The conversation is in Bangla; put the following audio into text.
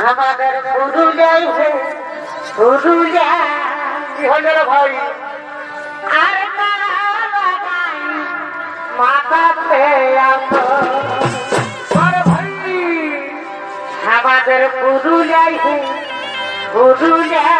আমাদের পুরুলিয়াই পুরুলিয়া কি হল ভাই? আর আমাদের পুরুলিয়াই পুরুলিয়া